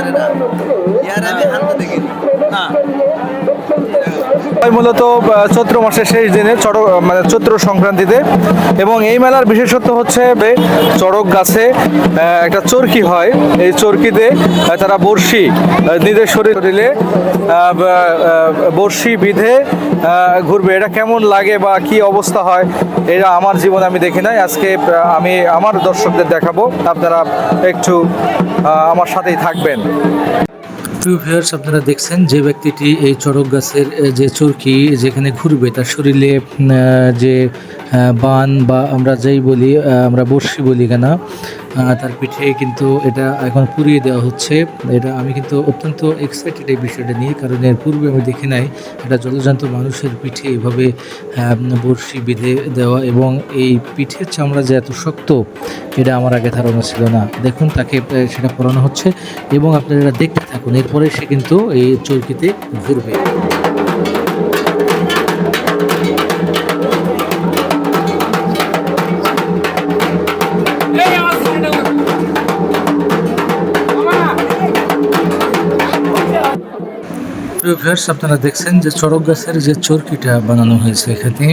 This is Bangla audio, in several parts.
জানে না ইয়ার আমি হাতে দেখি না হয় মূলত চৈত্র মাসের শেষ দিনে চড়ক মানে চৈত্র সংক্রান্তিতে। এবং এই মেলার বিশেষত্ব হচ্ছে চড়ক গাছে একটা চরকি হয়। এই চরকিতে তারা বড়শি নিজের শরীর শরীরে আহ, বা- আহ, বড়শি বিধে ঘুরবে। এটা কেমন লাগে বা কি অবস্থা হয় এটা আমার জীবনে আমি দেখি নাই। আজকে আমি আমার দর্শকদের দেখাবো। আপনারা একটু আমার সাথেই থাকবেন। প্রিয় ভিউয়ার্স আপনারা দেখছেন যে ব্যক্তিটি এই চড়ক গাছের যে চরকি যেখানে ঘুরবে, তার শরীরে যে বান বা আমরা যেই বলি আমরা বর্ষি বলি কেন তার পিঠে কিন্তু এটা এখন পুড়িয়ে দেওয়া হচ্ছে। এটা আমি কিন্তু অত্যন্ত এক্সাইটেড এই বিষয়টা নিয়ে, কারণ এর পূর্বে আমি দেখি নাই এটা জলজান্ত মানুষের পিঠে এভাবে বড়শি বেঁধে দেওয়া এবং এই পিঠের চামড়া যে এত শক্ত, এটা আমার আগে ধারণা ছিল না। দেখুন তাকে সেটা পড়ানো হচ্ছে এবং আপনারা দেখতে থাকুন এরপরে সে কিন্তু এই চরকিতে ঘুরবে। প্রিয় ভিউয়ার্স আপনারা দেখছেন যে চড়ক গাছের যে চরকিটা বানানো হয়েছে এখানে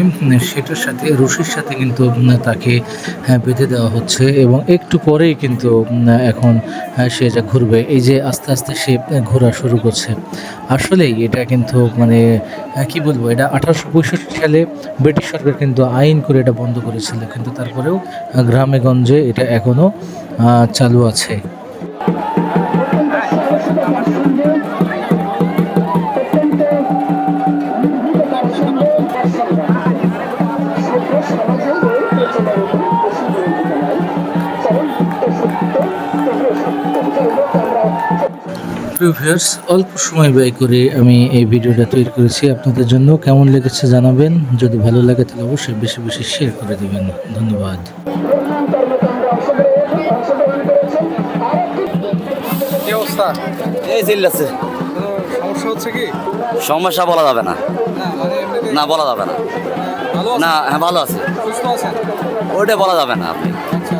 সেটার সাথে রশির সাথে কিন্তু তাকে হ্যাঁ, বেঁধে দেওয়া হচ্ছে এবং একটু পরেই কিন্তু এখন হ্যাঁ, সে যা ঘুরবে এই যে আস্তে আস্তে সে ঘোরা শুরু করছে। আসলেই এটা কিন্তু মানে কি বলব এটা আঠারোশো পঁয়ষট্টি সালে ব্রিটিশ সরকার কিন্তু আইন করে এটা বন্ধ করেছিল কিন্তু তারপরেও গ্রামে গঞ্জে এটা এখনও চালু আছে। প্রিয় ভিউয়ার্স অল্প সময় ব্যয় করে আমি এই ভিডিওটা তৈরি করেছি আপনাদের জন্য। কেমন লেগেছে জানাবেন? যদি ভালো লাগে তাহলে অবশ্যই বেশি বেশি শেয়ার করে দেবেন। ধন্যবাদ। সমস্যা হচ্ছে কি? সমস্যা বলা যাবে না। না মানে বলা যাবে না। না হ্যাঁ ভালো আছে। ওইটা বলা যাবে না আপনি। আচ্ছা।